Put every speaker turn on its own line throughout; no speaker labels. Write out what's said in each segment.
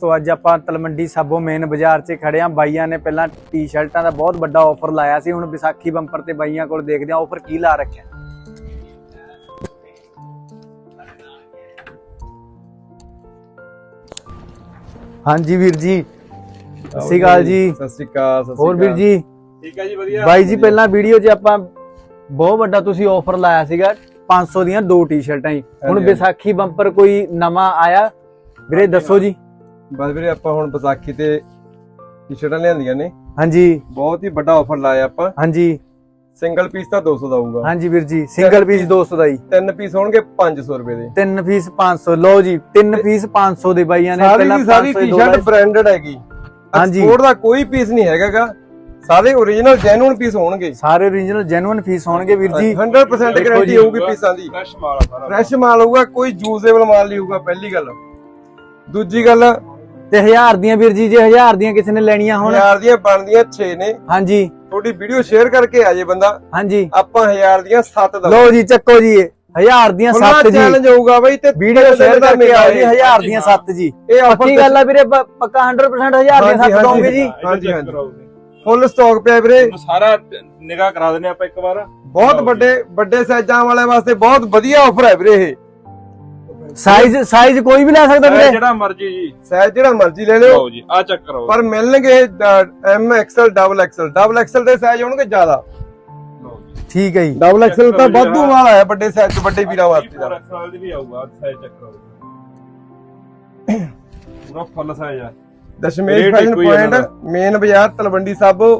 ਦੋਸਤੋ ਅੱਜ ਆਪਾਂ ਤਲਮੰਡੀ ਸਾਬੋ ਮੇਨ ਬਾਜ਼ਾਰ 'ਚ ਖੜੇ ਆਂ। ਬਾਈਆਂ ਨੇ ਪਹਿਲਾਂ ਟੀ-ਸ਼ਰਟਾਂ ਦਾ ਬਹੁਤ ਵੱਡਾ ਆਫਰ ਲਾਇਆ ਸੀ। ਹੁਣ ਵਿਸਾਖੀ ਬੰਪਰ ਤੇ ਬਾਈਆਂ ਕੋਲ ਦੇਖਦੇ ਆਂ ਆਫਰ ਕੀ ਲਾ ਰੱਖਿਆ? ਹਾਂਜੀ ਵੀਰ ਜੀ ਸਤਿ ਸ਼੍ਰੀ ਅਕਾਲ ਜੀ।
ਸਤਿ ਸ਼੍ਰੀ ਅਕਾਲ ਸਤਿ ਸ਼੍ਰੀ
ਹੋਰ ਵੀਰ। ਜੀ?
ਠੀਕ ਹੈ ਜੀ ਵਧੀਆ।
ਬਾਈ ਜੀ ਪਹਿਲਾਂ ਵੀਡੀਓ 'ਚ ਆਪਾਂ ਬਹੁਤ ਵੱਡਾ ਤੁਸੀਂ ਆਫਰ ਲਾਇਆ ਸੀਗਾ 500 ਦੀਆਂ ਦੋ ਟੀ-ਸ਼ਰਟਾਂ ਜੀ। ਹੁਣ। ਵਿਸਾਖੀ ਬੰਪਰ ਕੋਈ ਨਵਾਂ ਆਇਆ? ਵੀਰੇ ਦੱਸੋ ਜੀ।
ਬਸ ਵੀਰੇ ਆਪਾਂ ਹੁਣ ਵਿਸਾਖੀ ਤੇ ਟੀ-ਸ਼ਰਟਾਂ ਲਿਆਂਦੀਆਂ ਨੇ।
ਹਾਂਜੀ।
ਬਹੁਤ ਹੀ ਵੱਡਾ ਆਫਰ ਲਾਇਆ ਆਪਾਂ।
ਹਾਂਜੀ।
ਸਿੰਗਲ ਪੀਸ ਤਾਂ 200 ਦਾ ਆਊਗਾ
ਹਾਂਜੀ ਵੀਰ ਜੀ ਸਿੰਗਲ ਪੀਸ 200 ਦਾ ਜੀ
ਤਿੰਨ ਪੀਸ ਹੋਣਗੇ 500 ਰੁਪਏ ਦੇ।
ਤਿੰਨ ਪੀਸ 500 ਲਓ ਜੀ ਤਿੰਨ ਪੀਸ 500 ਦੇ ਬਾਈਆਂ ਨੇ।
ਸਾਰੀ ਦੀ ਸਾਰੀ
500 ਦੇ ਦੋ
ਟੀ-ਸ਼ਰਟ। ਬ੍ਰਾਂਡਡ ਹੈਗੀ।
ਹਾਂਜੀ।
ਐਕਸਪੋਰਟ ਦਾ ਕੋਈ ਪੀਸ ਨਹੀਂ ਹੈਗਾਗਾ। ਸਾਰੇ ਓਰੀਜਨਲ ਜੈਨੂਇਨ ਪੀਸ ਹੋਣਗੇ।
ਸਾਰੇ origignal genuine ਪੀਸ ਹੋਣਗੇ ਵੀਰ ਜੀ।
100%
ਦੇਖੋ
ਗਾਰੰਟੀ। ਹੋਊਗੀ ਪੀਸਾਂ ਦੀ।
ਫਰੈਸ਼ ਮਾਲ ਆ ਸਾਰਾ।
ਫਰੈਸ਼ ਮਾਲ ਹੋਊਗਾ ਕੋਈ ਯੂਜ਼ੇਬਲ ਮਾਲ ਨਹੀਂ ਹੋਊਗਾ ਪਹਿਲੀ ਗੱਲ। ਦੂਜੀ ਗੱਲ
ਤੇ 1000 ਦੀਆਂ ਵੀਰ ਜੀ ਜੇ 1000 ਦੀਆਂ ਕਿਸੇ ਨੇ ਲੈਣੀਆਂ ਹੁਣ।
ਹਜ਼ਾਰ ਦੀਆਂ ਬਣਦੀਆਂ 6 ਨੇ।
ਹਾਂਜੀ।
ਤੁਹਾਡੀ ਵੀਡੀਓ ਸ਼ੇਅਰ ਕਰਕੇ ਆ ਜੇ ਬੰਦਾ।
ਹਾਂਜੀ।
ਆਪਾਂ ਹਜ਼ਾਰ ਦੀਆਂ 7 ਦਾ।
ਲਓ ਜੀ ਚੱਕੋ ਜੀ 1000 ਦੀਆਂ 7 ਜੀ।
ਚੈਲੰਜ ਹੋਊਗਾ ਬਾਈ ਤੇ
ਵੀਡੀਓ ਸ਼ੇਅਰ ਕਰਕੇ ਆਓ ਜੀ 1000 ਦੀਆਂ 7 ਜੀ।
ਇਹ
ਪੱਕੀ ਗੱਲ ਆ ਵੀਰੇ ਪੱਕਾ 100% 1000 ਦੀਆਂ 7 ਦੋਗੇ ਜੀ।
ਹਾਂਜੀ, ਹਾਂਜੀ। ਫੁੱਲ ਸਟਾਕ ਪਿਆ ਵੀਰੇ।
ਸਾਰਾ ਨਿਗਾਹ ਕਰਾ ਦਿੰਨੇ ਆਪਾਂ ਇੱਕ ਵਾਰ।
ਬਹੁਤ ਵੱਡੇ ਵੱਡੇ ਸਾਈਜ਼ਾਂ ਵਾਲੇ ਵਾਸਤੇ ਬਹੁਤ ਵਧੀਆ ਆਫਰ ਹੈ ਵੀਰੇ ਇਹ।
ਸਾਈਜ਼ ਸਾਈਜ਼ ਕੋਈ ਵੀ ਲੈ ਸਕਦਾ
ਇਹ
ਵੀਰੇ।
ਜਿਹੜਾ ਮਰਜ਼ੀ ਜੀ।
ਸਾਈਜ਼ ਜਿਹੜਾ ਮਰਜ਼ੀ ਲੈ ਲਿਓ।
ਲਓ ਜੀ ਆ ਚੈੱਕ ਕਰੋ।
ਪਰ ਮਿਲਣਗੇ M XL double XL double XL ਦੇ ਸਾਈਜ਼ ਹੋਣਗੇ ਜ਼ਿਆਦਾ।
ਲਓ ਜੀ।
ਠੀਕ ਹੈ ਜੀ।
ਡਬਲ ਐਕਸਲ ਤਾਂ ਵਾਧੂ। ਮਾਲ ਆਇਆ ਵੱਡੇ ਸਾਈਜ਼ ਵੱਡੇ ਵੀਰਾਂ ਵਾਸਤੇ ਦਾ
ਐਕਸਲ ਦੀ ਵੀ ਆਊਗਾ ਸਾਈਜ਼ ਚੈੱਕ ਕਰੋ ਪੂਰਾ ਫੁੱਲ ਸਾਈਜ਼ ਆ।
ਦਸ਼ਮੇਸ਼
Rate
ਫੈਸ਼ਨ
ਇੱਕੋ ਹੀ ਆ
ਪੁਆਇੰਟ ਮੇਨ ਬਾਜ਼ਾਰ ਤਲਵੰਡੀ ਸਾਬੋ।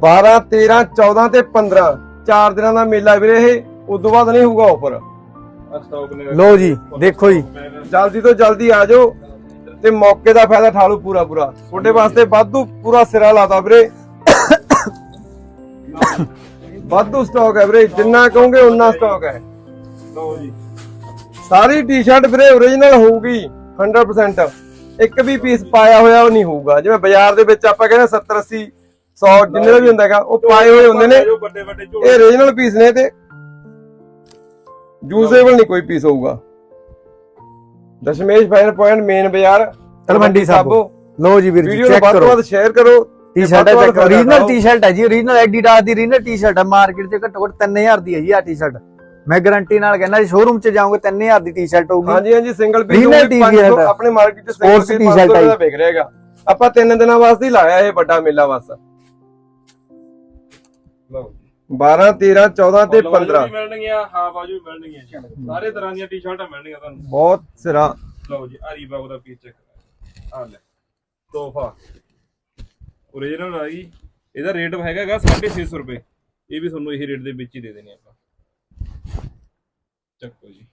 12 13 14 ਤੇ 15 ਚਾਰ ਦਿਨਾਂ ਦਾ ਮੇਲਾ ਵੀਰੇ ਇਹ ਉਦੋਂ ਬਾਅਦ ਨਹੀਂ ਹੋਊਗਾ ਆਫਰ
ਲੋ ਜੀ, ਦੇਖੋ ਜੀ।
ਜਲਦੀ ਤੋਂ ਜਲਦੀ ਆ ਜਾਓ ਤੇ ਮੌਕੇ ਦਾ ਫਾਇਦਾ ਠਾ ਲਓ ਪੂਰਾ ਪੂਰਾ। ਤੁਹਾਡੇ ਵਾਸਤੇ ਵਾਧੂ ਪੂਰਾ ਸਿਰਾ ਲਾਤਾ ਵੀਰੇ। ਵਾਧੂ ਸਟਾਕ ਹੈ ਵੀਰੇ, ਜਿੰਨਾ ਕਹੋਗੇ ਉਨਾ ਸਟਾਕ ਹੈ।
ਲਓ ਜੀ।
ਸਾਰੀ ਟੀ-ਸ਼ਰਟ ਵੀਰੇ ਓਰੀਜਨਲ ਹੋਊਗੀ 100% ਇੱਕ ਵੀ ਪੀਸ ਪਾਇਆ ਹੋਇਆ ਉਹ ਨਹੀਂ ਹੋਊਗਾ। ਜਿਵੇਂ ਬਾਜ਼ਾਰ ਦੇ ਵਿੱਚ ਆਪਾਂ ਕਹਿੰਦੇ 70 80 100 ਜਿੰਨੇ ਦਾ ਵੀ ਹੁੰਦਾ ਹੈਗਾ, ਉਹ ਪਾਏ ਹੋਏ ਹੁੰਦੇ ਨੇ। ਇਹ
ਝੋਲੇ
ਓਰੀਜਨਲ ਪੀਸ ਨੇ ਤੇ ਯੂਜ਼ੇਬਲ ਨਹੀਂ ਕੋਈ ਪੀਸ ਹੋਊਗਾ। ਦਸ਼ਮੇਸ਼ ਫਾਈਨ ਪੁਆਇੰਟ ਮੇਨ ਬਾਜ਼ਾਰ।
ਤਲਵੰਡੀ ਸਾਬੋ। ਲਓ ਜੀ ਵੀਰ ਜੀ
ਵੀਡੀਓ
ਚੈੱਕ ਕਰੋ।
ਵੱਧ ਸ਼ੇਅਰ ਕਰੋ
ਟੀ-ਸ਼ਰਟ ਹੈ ਚੈੱਕ ਓਰੀਜਨਲ ਟੀ-ਸ਼ਰਟ ਹੈ ਜੀ ਓਰੀਜਨਲ ਐਡੀਡਾਸ ਦੀ ਓਰੀਜਨਲ ਟੀ-ਸ਼ਰਟ ਹੈ। ਮਾਰਕੀਟ 'ਚ ਘੱਟੋ ਘੱਟ 3000 ਦੀ ਹੈ ਜੀ ਆ ਟੀ-ਸ਼ਰਟ ਮੈਂ ਗਾਰੰਟੀ ਨਾਲ ਕਹਿੰਦਾ ਜੀ ਸ਼ੋਰੂਮ 'ਚ ਜਾਓਗੇ 3000 ਦੀ ਟੀ-ਸ਼ਰਟ ਹੋਊਗੀ।
ਹਾਂਜੀ ਹਾਂਜੀ ਸਿੰਗਲ ਪੀਸ
ਹੈ।
ਆਪਣੇ ਮਾਰਕੀਟ 'ਚ ਸਿੰਗਲ
Sports
ਪੀਸ
t-shirt
500
ਹੈ
ਦਾ ਵਿਕ ਆਪਾਂ ਤਿੰਨ ਦਿਨਾਂ ਵਾਸਤੇ ਹੀ ਲਾਇਆ ਇਹ ਵੱਡਾ ਮੇਲਾ ਬਸ
ਲਓ।
12 13 14 ਤੇ
ਫੁੱਲ ਵਾਲੀ
15
ਵੀ ਮਿਲਣਗੀਆਂ ਹਾਫ ਬਾਜੂ ਵੀ ਮਿਲਣਗੀਆਂ ਜੀ। ਸਾਰੇ ਤਰ੍ਹਾਂ ਦੀਆਂ ਟੀ-ਸ਼ਰਟਾਂ ਮਿਲਣਗੀਆਂ ਤੁਹਾਨੂੰ।
ਬਹੁਤ ਸਿਰਾ
ਲਓ ਜੀ ਆ ਰੀਬਾਕ ਦਾ ਪੀਸ ਚੈੱਕ ਆ ਲੈ ਤੋਹਫਾ। ਓਰੀਜਨਲ ਆ ਜੀ। ਇਹਦਾ ਰੇਟ ਹੈਗਾਗਾ 650 ਰੁਪਏ। ਇਹ ਵੀ ਤੁਹਾਨੂੰ ਇਹ ਰੇਟ ਦੇ ਵਿੱਚ ਹੀ ਦੇ ਦੇਣੇ ਆਪਾਂ। ਚੱਕੋ ਜੀ।